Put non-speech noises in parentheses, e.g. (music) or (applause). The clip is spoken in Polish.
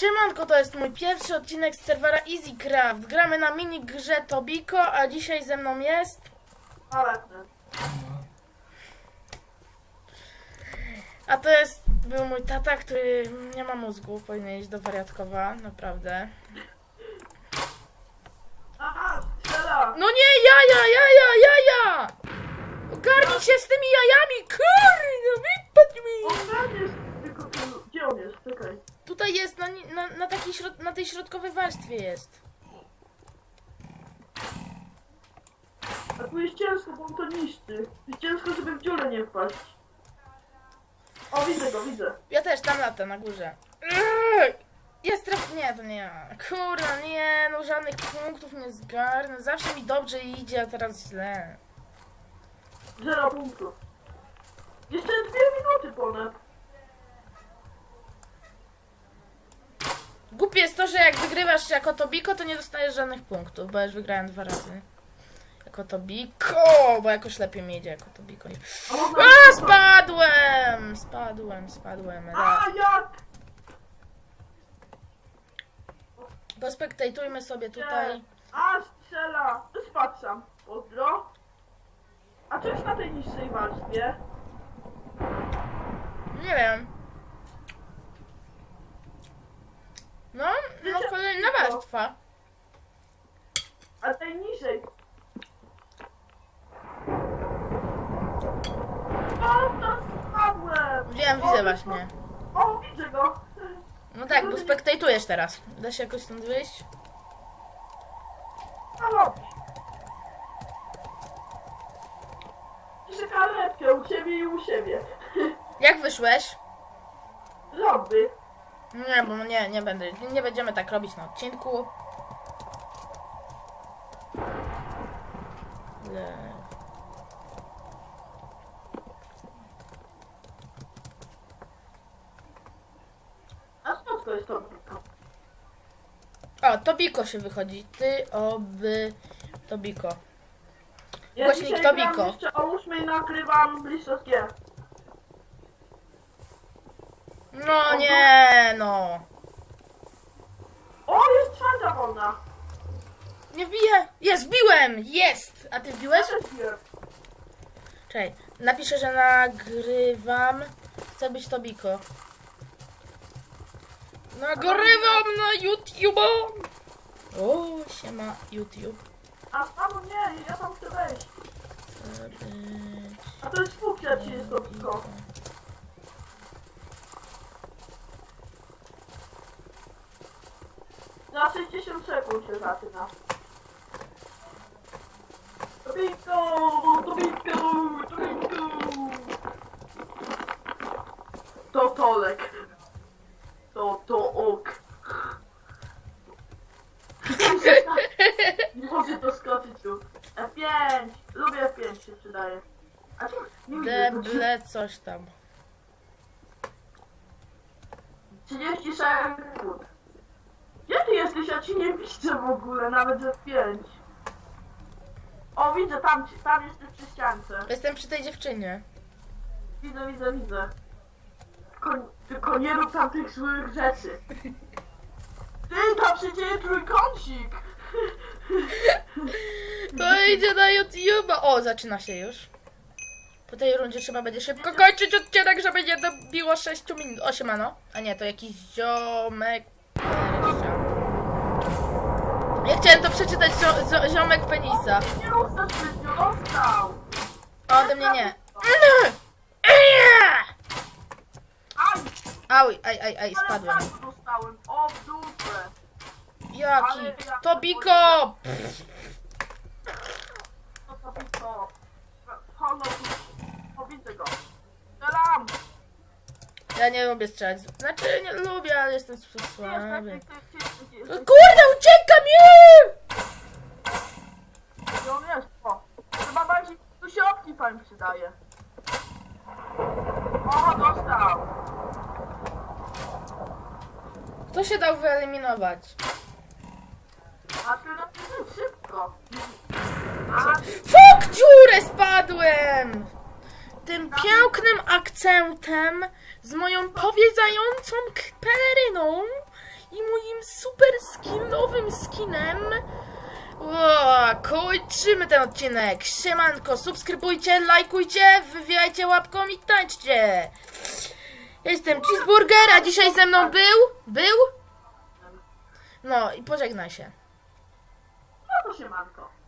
Siemanko, to jest mój pierwszy odcinek z serwera EasyCraft. Gramy na mini grze Tobiko, a dzisiaj ze mną jest... A to jest... Był mój tata, który nie ma mózgu, powinien iść do wariatkowa, naprawdę. Aha! No nie, jaja, jaja, jaja! Ogarnij się z tymi jajami, kurde, wypadł mi! On tam jest, tylko tu, gdzie on jest? Czekaj. Tutaj jest, na, na, na, takiej środ- na tej środkowej warstwie jest. A tu jest ciężko, bo on to niszczy. Jest ciężko, żeby w dziurę nie wpaść. O, widzę go, widzę. Ja też tam latę na górze. Jest traf... Nie, to nie ja. Kurna, nie, no żadnych punktów nie zgarnę. Zawsze mi dobrze idzie, a teraz źle. Zero punktów. Jeszcze dwie minuty ponad. Głupie jest to, że jak wygrywasz jako Tobiko, to nie dostajesz żadnych punktów, bo już wygrałem dwa razy. Jako Tobiko, bo jakoś lepiej mi idzie jako Tobiko. A spadłem! Spadłem, spadłem. A, jak? Pospektajtujmy sobie tutaj. A, strzela! Spadł sam. Pozdro. A co jest na tej niższej warstwie? Nie wiem. No, no warstwa. A tej niżej. O, to spadłem! Wiem, widzę właśnie. O, widzę go. No tak, bo spektajtujesz teraz. Da się jakoś stąd wyjść? Halo. Piszę karetkę u ciebie i u siebie. (laughs) Jak wyszłeś? Lobby. Nie, bo nie, nie będę, nie będziemy tak robić na odcinku. Le... A skąd to jest to? O, Tobiko się wychodzi. Ty, oby, Tobiko. Ja Głośnik dzisiaj to gram Biko. jeszcze o 8 nagrywam blisowskie. No nie, no. O, jest czwarta wolna. Nie wbiję. Jest, wbiłem! Jest! A ty wbiłeś? Wiem. Czekaj, napiszę, że nagrywam. Chcę być Tobiko. Nagrywam na YouTube! O, siema YouTube. A panu nie, ja tam chcę wejść. Chcę być A to jest funkcja, czy jest to. Za 60 sekund się zaczyna. Tobiko, Tobiko, Tobiko. To Tolek. To to ok. Nie może to skoczyć tu. F5. Lubię F5 się przydaje. A czemu? Nie widzę. Deble coś tam. 30 sekund. Ja ci nie widzę w ogóle, nawet ze 5. O, widzę, tam, tam jesteś przy ściance. Jestem przy tej dziewczynie. Widzę, widzę, widzę. Tylko, tylko nie rób tam tych złych rzeczy. Ty, tam się dzieje trójkącik. To idzie na YouTube. O, zaczyna się już. Po tej rundzie trzeba będzie szybko kończyć odcinek, żeby nie dobiło 6 minut. 8 ano. A nie, to jakiś ziomek. Ja chciałem to przeczytać zio, zio, ziomek penisa. Nie ruszaj zbytnio, dostał. A ode mnie nie. Aj, aj, aj, aj, spadłem. bardzo dostałem. O, w dupę. Jaki? To Biko! To to Biko. Holo, o, widzę go. Strzelam. Ja nie lubię strzelać. Znaczy, nie lubię, ale jestem Ty jesteś, słaby. ty, ty, ty, ty, No ty. Kurde, uciekam! Nie! Gdzie on jest? O, chyba bardziej tu się Optifine przydaje. O, dostał. Kto się dał wyeliminować? A ty no ty szybko. A, Fuk, dziurę spadłem! Tym pięknym akcentem, z moją powiedzającą peleryną i moim super skillowym skinem. O, kończymy ten odcinek. Siemanko, subskrybujcie, lajkujcie, wywijajcie łapką i tańczcie. Jestem Cheeseburger, a dzisiaj ze mną był? Był? No i pożegnaj się. No to się manko.